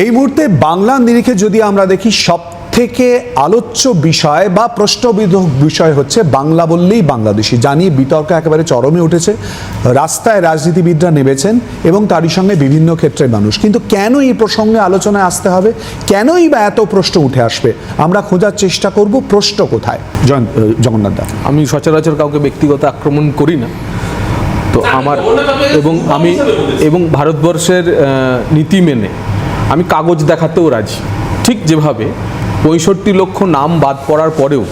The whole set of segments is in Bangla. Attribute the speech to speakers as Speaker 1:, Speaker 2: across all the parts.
Speaker 1: এই মুহূর্তে বাংলা নিরিখে যদি আমরা দেখি সব থেকে আলোচ্য বিষয় বা প্রশ্নবিধক বিষয় হচ্ছে বাংলা বললেই বাংলাদেশি। জানিয়ে বিতর্ক একেবারে চরমে উঠেছে রাস্তায় রাজনীতিবিদরা নেমেছেন এবং তারই সঙ্গে বিভিন্ন ক্ষেত্রের মানুষ। কিন্তু কেন এই প্রসঙ্গে আলোচনায় আসতে হবে? কেনই বা এত প্রশ্ন উঠে আসবে? আমরা খোঁজার চেষ্টা করব প্রশ্ন কোথায়? জগন্নাথ দা।
Speaker 2: আমি সচরাচর কাউকে ব্যক্তিগত আক্রমণ করি না। তো আমার এবং আমি এবং ভারতবর্ষের নীতি মেনে আমি কাগজ দেখাতেও রাজি। ঠিক যেভাবে পঁয়ষট্টি লক্ষ নাম বাদ পড়ার পরেও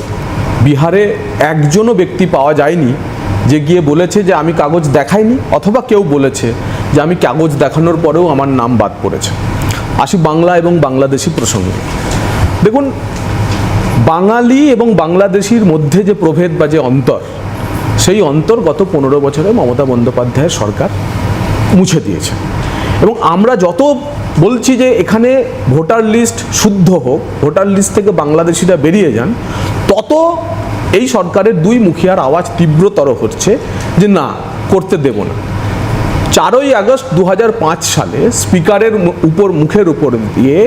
Speaker 2: বিহারে একজনও ব্যক্তি পাওয়া যায়নি যে গিয়ে বলেছে যে আমি কাগজ দেখাইনি অথবা কেউ বলেছে যে আমি কাগজ দেখানোর পরেও আমার নাম বাদ পড়েছে। আসি বাংলা এবং বাংলাদেশি প্রসঙ্গে। দেখুন, বাঙালি এবং বাংলাদেশির মধ্যে যে প্রভেদ বা যে অন্তর, সেই অন্তর গত পনেরো বছরে মমতা বন্দ্যোপাধ্যায়ের সরকার মুছে দিয়েছে। এবং আমরা যত বলছি যে এখানে ভোটার লিস্ট শুদ্ধ হোক, ভোটার লিস্ট থেকে বাংলাদেশিরা বেরিয়ে যান, তত এই সরকারের দুই মুখিয়ার আওয়াজ তীব্রতর হচ্ছে যে না, করতে দেব না। চারই আগস্ট দু হাজার পাঁচ সালে স্পিকারের উপর, মুখের উপর দিয়ে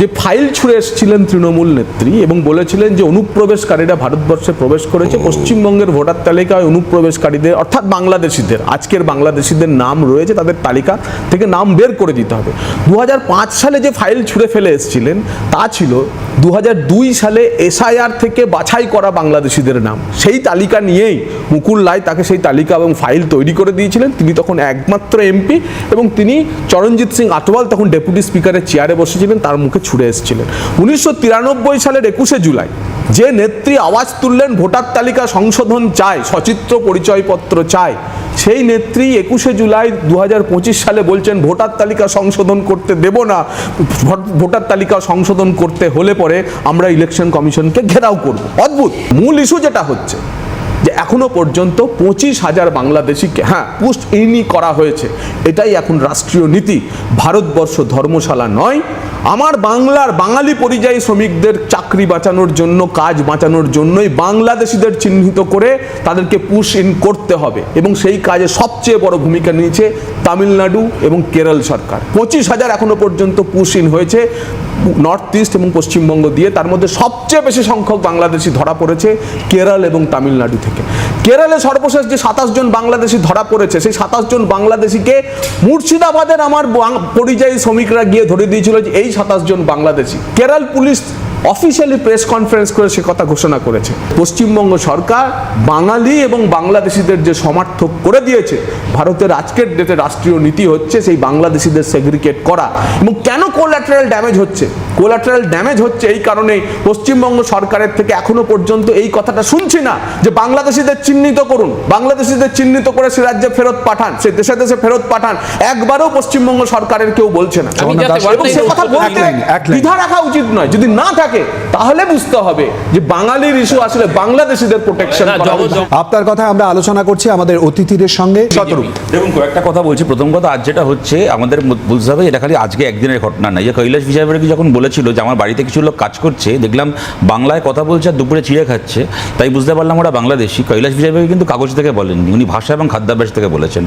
Speaker 2: যে ফাইল ছুঁড়ে এসেছিলেন তৃণমূল নেত্রী এবং বলেছিলেন যে অনুপ্রবেশকারীরা ভারতবর্ষে প্রবেশ করেছে, পশ্চিমবঙ্গের ভোটার তালিকায় অনুপ্রবেশকারীদের অর্থাৎ বাংলাদেশিদের, আজকের বাংলাদেশিদের নাম রয়েছে, তাদের তালিকা থেকে নাম বের করে দিতে হবে। দু হাজার পাঁচ সালে যে ফাইল ছুঁড়ে ফেলে এসেছিলেন, তা ছিল দু হাজার দুই সালে এসআইআর থেকে বাছাই করা বাংলাদেশিদের নাম। সেই তালিকা নিয়েই মুকুল রায় তাকে সেই তালিকা এবং ফাইল তৈরি করে দিয়েছিলেন। তিনি তখন একমাত্র এমপি এবং তিনি চরণজিৎ সিং আটওয়াল তখন ডেপুটি স্পিকারের চেয়ারে বসেছিলেন, তার মুখে ছুড়ে এসেছিলেন। উনিশশো তিরানব্বই সালের একুশে জুলাই, যে নেত্রী আওয়াজ তুললেন, ভোটার তালিকা সংশোধন চায়, সচিত্র পরিচয়পত্র চায়, সেই নেত্রী একুশে জুলাই দু হাজার পঁচিশ সালে বলছেন, ভোটার তালিকা সংশোধন করতে দেব না, ভোট- ভোটার তালিকা সংশোধন করতে হলে পরে আমরা ইলেকশন কমিশনকে ঘেরাও করব। অদ্ভুত। মূল ইস্যু যেটা হচ্ছে এখনও পর্যন্ত পঁচিশ হাজার বাংলাদেশিকে হ্যাঁ পুস্ট ইনি করা হয়েছে। এটাই এখন রাষ্ট্রীয় নীতি। ভারতবর্ষ ধর্মশালা নয়। আমার বাংলার বাঙালি পরিযায়ী শ্রমিকদের চাকরি বাঁচানোর জন্য, কাজ বাঁচানোর জন্যই বাংলাদেশিদের চিহ্নিত করে তাদেরকে পুশ ইন করতে হবে। এবং সেই কাজে সবচেয়ে বড় ভূমিকা নিয়েছে তামিলনাড়ু এবং কেরল সরকার। পঁচিশ হাজার এখনও পর্যন্ত পুশ ইন হয়েছে নর্থ ইস্ট এবং পশ্চিমবঙ্গ দিয়ে। তার মধ্যে সবচেয়ে বেশি সংখ্যক বাংলাদেশি ধরা পড়েছে কেরল এবং তামিলনাড়ু থেকে। কেরলে সর্বশেষ যে সাতাশ জন বাংলাদেশি ধরা পড়েছে, সেই সাতাশ জন বাংলাদেশিকে মুর্শিদাবাদের আমার পরিযায়ী শ্রমিকরা গিয়ে ধরে দিয়েছিল যে এই সাতাশ জন Bangladeshi. Kerala police officially press conference করে সে কথা ঘোষণা করেছে। পশ্চিমবঙ্গ সরকার বাঙালি এবং বাংলাদেশিদের যে সমর্থক করে দিয়েছে ভারতের আজকের ডেটে রাষ্ট্রীয় নীতি হচ্ছে সেই বাংলাদেশিদের সেগ্রিকেট করা। এবং কেন কোলাটারাল ড্যামেজ হচ্ছে? কোলাটারাল ড্যামেজ হচ্ছে এই কারণেই পশ্চিমবঙ্গ সরকারের থেকে এখনও পর্যন্ত এই কথাটা শুনছি না যে বাংলাদেশিদের চিহ্নিত করুন। বাংলাদেশিদের চিহ্নিত করে সে রাজ্যে ফেরত পাঠান সে দেশে দেশে ফেরত পাঠান একবারও পশ্চিমবঙ্গ সরকারের কেউ বলছে না।
Speaker 1: সে কথা বলতে দ্বিধা রাখা উচিত নয়। যদি না থাকে তাহলে বুঝতে হবে যে বাঙালির ইস্যু আসলে বাংলাদেশিদের প্রোটেকশন
Speaker 3: না।
Speaker 1: আপনার কথা আমরা আলোচনা করছি আমাদের অতিথিদের সঙ্গে।
Speaker 4: দেখুন কয়েকটা কথা বলছি। প্রথম কথা আজ যেটা হচ্ছে আমাদের বুঝতে হবে এটা খালি আজকে একদিনের ঘটনা নয় যে কৈলাস বিজয়বাড়ি যখন বলেছিল যে আমার বাড়িতে কিছু লোক কাজ করছে দেখলাম বাংলায় কথা বলছে আর দুপুরে চিড়ে খাচ্ছে। তাই বুঝতে পারলাম ওরা বাংলাদেশি। কৈলাস বিজয়বাড়ি কিন্তু কাগজ থেকে বলেননি। উনি ভাষা এবং খাদ্যাভ্যাস থেকে বলেছেন।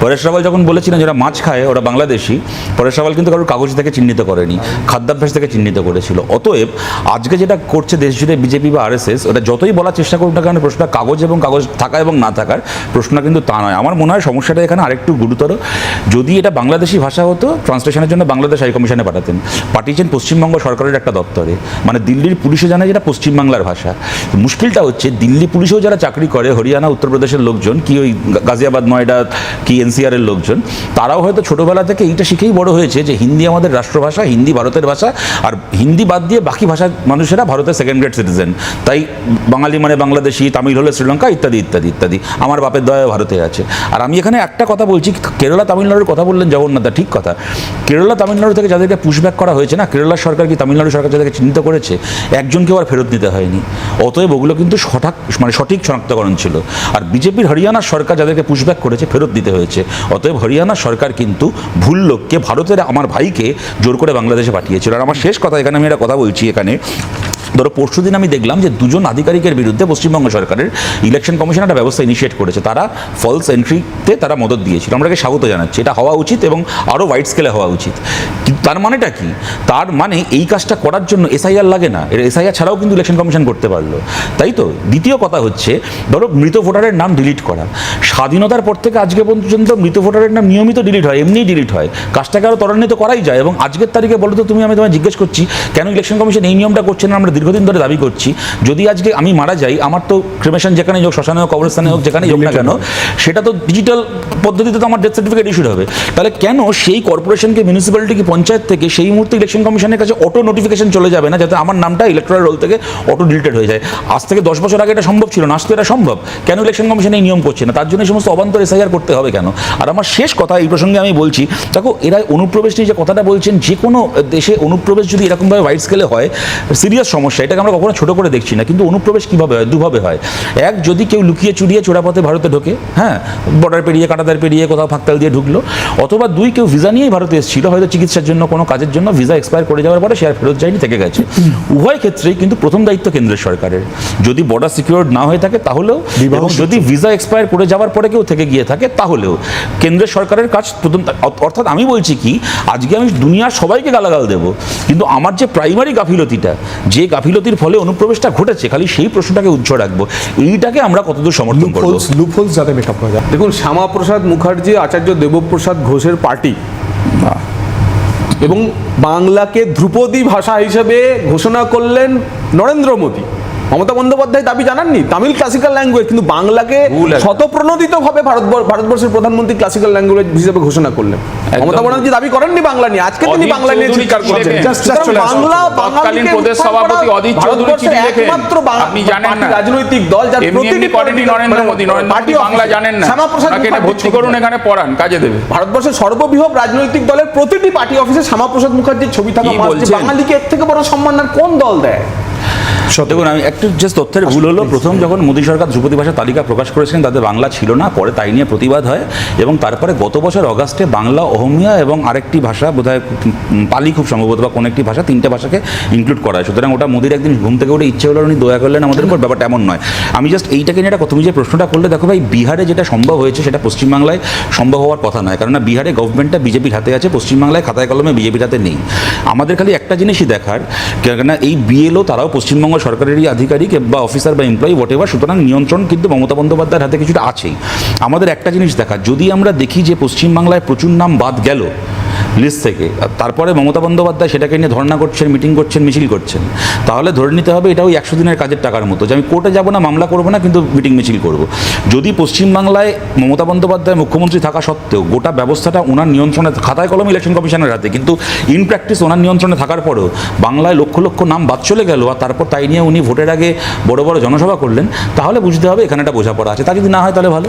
Speaker 4: পরেশ রাওয়াল যখন বলেছিলেন যারা মাছ খায় ওরা বাংলাদেশি পরেশ রাওয়াল কিন্তু কারোর কাগজ থেকে চিহ্নিত করেনি। খাদ্যাভ্যাস থেকে চিহ্নিত করেছিল। অতএব আজকে যেটা করছে দেশ জুড়ে বিজেপি বা আরএসএস, ওটা যতই বলার চেষ্টা করুক না প্রশ্নটা কাগজ এবং কাগজ থাকা এবং না থাকার প্রশ্নটা কিন্তু তা নয়। আমার মনে হয় সমস্যাটা এখানে আরেকটু গুরুতর। যদি এটা বাংলাদেশি ভাষা হতো ট্রান্সলেশনের জন্য বাংলাদেশ হাই কমিশনে পাঠাতেন। পাঠিয়েছেন পশ্চিমবঙ্গ সরকারের একটা দপ্তরে। মানে দিল্লির পুলিশও জানে যেটা পশ্চিমবাংলার ভাষা। মুশকিলটা হচ্ছে, দিল্লি পুলিশেও যারা চাকরি করে, হরিয়ানা, উত্তরপ্রদেশের লোকজন, কি ওই গাজিয়াবাদ নয়ডা কি এনসিআর এর লোকজন, তারাও হয়তো ছোটবেলা থেকে এইটা শিখেই বড় হয়েছে যে হিন্দি আমাদের রাষ্ট্রভাষা, হিন্দি ভারতের ভাষা, আর হিন্দি বাদ দিয়ে বাকি ভাষার মানুষেরা ভারতের সেকেন্ড গ্রেড সিটিজেন তাই বাঙালি মানে বাংলাদেশি, তামিল হলে শ্রীলঙ্কা, ইত্যাদি ইত্যাদি ইত্যাদি। আমার বাপের দয়া ভারতে আছে। আর আমি এখানে একটা কথা বলছি, কেরালা তামিলনাড়ুর কথা বললেন জগন্নাথ ঠিক কথা। কেরালা তামিলনাড়ু থেকে যাদেরকে পুশব্যাক করা হয়েছে না, কেরলা সরকার কি তামিলনাড়ু সরকার যাদেরকে চিহ্নিত করেছে, একজনকেও আর ফেরত দিতে হয়নি। অতএব ওগুলো কিন্তু সঠাক মানে সঠিক শনাক্তকরণ ছিল। আর বিজেপির হরিয়ানার সরকার যাদেরকে পুশব্যাক করেছে, ফেরত দিতে হয়েছে। অতএব হরিয়ানার সরকার কিন্তু ভুল লোককে ভারতের আমার ভাইকে জোর করে বাংলাদেশে পাঠিয়েছিল। আর আমার শেষ কথা, এখানে আমি একটা কথা বলছি, এখানে కానీ ধরো, পরশু দিন আমি দেখলাম যে দুজন আধিকারিকের বিরুদ্ধে পশ্চিমবঙ্গ সরকারের ইলেকশন কমিশন একটা ব্যবস্থা ইনিশিয়েট করেছে। তারা ফলস এন্ট্রিতে তারা মদত দিয়েছিল। আমরাকে স্বাগত জানাচ্ছি। এটা হওয়া উচিত এবং আরও ওয়াইড স্কেলে হওয়া উচিত। তার মানেটা কি? তার মানে এই কাজটা করার জন্য এসআইআর লাগে না। এটা এসআইআর ছাড়াও কিন্তু ইলেকশন কমিশন করতে পারল। তাই তো? দ্বিতীয় কথা হচ্ছে, ধরো, মৃত ভোটারের নাম ডিলিট করা। স্বাধীনতার পর থেকে আজকে পর্যন্ত মৃত ভোটারের নাম নিয়মিত ডিলিট হয়, এমনিই ডিলিট হয়। কাজটাকে আরও ত্বরান্বিত করাই যায় এবং আজকের তারিখে বলো তো, তুমি, আমি তোমায় জিজ্ঞেস করছি, কেন ইলেকশন কমিশন এই নিয়মটা করছে না? আমরা দীর্ঘদিন ধরে দাবি করছি যদি আজকে আমি মারা যাই আমার তো ক্রিমেশন যেখানে হোক শ্মশানে হোক কবরস্থানে হোক যেখানেই হোক না কেন সেটা তো ডিজিটাল পদ্ধতিতে তো আমার ডেথ সার্টিফিকেট ইস্যুড হবে। তাহলে কেন সেই কর্পোরেশনকে মিউনিসিপ্যালিটি কি পঞ্চায়েত থেকে সেই মুহূর্তে ইলেকশন কমিশনের কাছে অটো নোটিফিকেশন চলে যাবে না যাতে আমার নামটা ইলেকট্রাল রোল থেকে অটো ডিলিটেড হয়ে যায়? আজ থেকে দশ বছর আগে এটা সম্ভব ছিল না আজ তো এটা সম্ভব। কেন ইলেকশন কমিশন এই নিয়ম করছে না? তার জন্য এই সমস্ত অবান্তর এসআইআর করতে হবে কেন? আর আমার শেষ কথা এই প্রসঙ্গে আমি বলছি দেখো এরা অনুপ্রবেশ নিয়ে যে কথাটা বলছেন যে কোনো দেশে অনুপ্রবেশ যদি এরকমভাবে ওয়াইড স্কেলে হয় সিরিয়াস সমস্যা। এটাকে আমরা কখনো ছোটো করে দেখছি না কিন্তু অনুপ্রবেশ কীভাবে হয় দুভাবে হয়। এক যদি কেউ লুকিয়ে চুরিয়ে চোরাপথে ভারতে ঢোকে হ্যাঁ বর্ডার পেরিয়ে কাটাতার পেরিয়ে কোথাও ফাঁকতাল দিয়ে ঢুকলো অথবা দুই কেউ ভিসা নিয়েই ভারতে এসেছিল হয়তো চিকিৎসার জন্য কোনো কাজের জন্য ভিসা এক্সপায়ার করে যাওয়ার পরে সে আর ফেরত যায়নি থেকে গেছে। উভয় ক্ষেত্রেই কিন্তু প্রথম দায়িত্ব কেন্দ্রের সরকারের। যদি বর্ডার সিকিউর না হয়ে থাকে তাহলেও এবং যদি ভিসা এক্সপায়ার করে যাওয়ার পরে কেউ থেকে গিয়ে থাকে তাহলেও। কেন্দ্রের সরকারের কাজ প্রথম অর্থাৎ আমি বলছি কি আজকে আমি দুনিয়ার সবাইকে গালাগাল দেব কিন্তু আমার যে প্রাইমারি গাফিলতিটা যে গাফিলতির ফলে অনুপ্রবেশটা ঘটেছে খালি সেই প্রশ্নটাকে উজ্জ্বল রাখব। এইটাকে আমরা কতদূর সমর্থন করব?
Speaker 1: লুপহোলস লুপহোলস যাতে মেকআপ করা যায়।
Speaker 2: দেখুন শ্যামাপ্রসাদ মুখার্জি আচার্য দেবপ্রসাদ ঘোষের পার্টি। এবং বাংলাকে ধ্রুপদী ভাষা হিসেবে ঘোষণা করলেন নরেন্দ্র মোদী। মমতা বন্দ্যোপাধ্যায় দাবি জানাননি? তামিল ক্লাসিক্যাল ল্যাঙ্গুয়েজ কিন্তু বাংলাকে
Speaker 4: ভুল একদম।
Speaker 2: শতপ্রণোদিত ভাবে ভারতবর- ভারতবর্ষের প্রধানমন্ত্রী ক্লাসিক্যাল ল্যাঙ্গুয়েজ হিসেবে ঘোষণা করলেন। মমতা ব্যানার্জি দাবি করেননি বাংলা নিয়ে? আজকে তিনি বাংলা নিয়ে চিৎকার করছেন। বাংলা
Speaker 3: তৎকালীন প্রদেশ সভাপতি অধীর চৌধুরী চিঠি লেখেন।
Speaker 2: একমাত্র
Speaker 3: আপনি জানেন না।
Speaker 2: রাজনৈতিক দল যার প্রতিটি
Speaker 3: করেনি নরেন্দ্র মোদী নরেন্দ্র
Speaker 2: পার্টি
Speaker 3: বাংলা জানেন না।
Speaker 2: শ্যামাপ্রসাদ
Speaker 3: এটা ভর্তি করুন এখানে পড়ান কাজে দেবে।
Speaker 2: ভারতবর্ষের সর্ববৃহৎ রাজনৈতিক দলের প্রতিটি পার্টি অফিসে শ্যামাপ্রসাদ মুখার্জির ছবি থাকা বাঙালিকে এর থেকে বড় সম্মান আর কোন দল দেয়?
Speaker 4: দেখুন আমি একটু জাস্ট তথ্যের ভুল হলো। প্রথম যখন মোদী সরকার ধ্রুপদী ভাষার তালিকা প্রকাশ করেছিলেন তাদের বাংলা ছিল না পরে তাই নিয়ে প্রতিবাদ হয়। এবং তারপরে গত বছর অগাস্টে বাংলা অহমিয়া এবং আরেকটি ভাষা বোধহয় পালি খুব সম্ভবত বা কোনো একটি ভাষা তিনটে ভাষাকে ইনক্লুড করা হয়। সুতরাং ওটা মোদির একদিন ঘুম থেকে উঠে ইচ্ছে হলো উনি দয়া করলেন আমাদের উপর ব্যাপারটা এমন নয়। আমি জাস্ট এইটাকে নিয়ে একটা তুমি যে প্রশ্নটা করলে দেখো ভাই বিহারে যেটা সম্ভব হয়েছে সেটা পশ্চিমবাংলায় সম্ভব হওয়ার কথা নয়। কারণ বিহারে গভর্নমেন্টটা বিজেপির হাতে আছে পশ্চিমবাংলায় খাতায় কলমে বিজেপির হাতে নেই। আমাদের খালি একটা জিনিসই দেখার কেননা এই বিএলও তারাও পশ্চিমবঙ্গ সরকারেরই আধিকারিক বা অফিসার বা এমপ্লয়ি হোয়াট এভার সুতরাং নিয়ন্ত্রণ কিন্তু মমতা বন্দ্যোপাধ্যায়ের হাতে কিছুটা আছেই। আমাদের একটা জিনিস দেখা, যদি আমরা দেখি যে পশ্চিমবাংলায় প্রচুর নাম বাদ গেল লিস্ট থেকে। তারপরে মমতা বন্দ্যোপাধ্যায় সেটাকে নিয়ে ধর্ণা করছেন মিটিং করছেন, মিছিল করছেন। তাহলে ধরে নিতে হবে এটা ওই একশো দিনের কাজের টাকার মতো যে আমি কোর্টে যাব না, মামলা করব না, কিন্তু মিটিং মিছিল করব। যদি পশ্চিমবাংলায় মমতা বন্দ্যোপাধ্যায় মুখ্যমন্ত্রী থাকা সত্ত্বেও গোটা ব্যবস্থাটা ওনার নিয়ন্ত্রণে, খাতায় কলম ইলেকশন কমিশনের হাতে, কিন্তু ইন প্র্যাকটিস ওনার নিয়ন্ত্রণে থাকার পরেও বাংলায় লক্ষ লক্ষ নাম বাদ চলে গেল আর তারপর তাই নিয়ে উনি ভোটের আগে বড় বড় জনসভা করলেন, তাহলে বুঝতে হবে এখানে একটা বোঝাপড়া আছে। তা যদি না হয় তাহলে ভালো।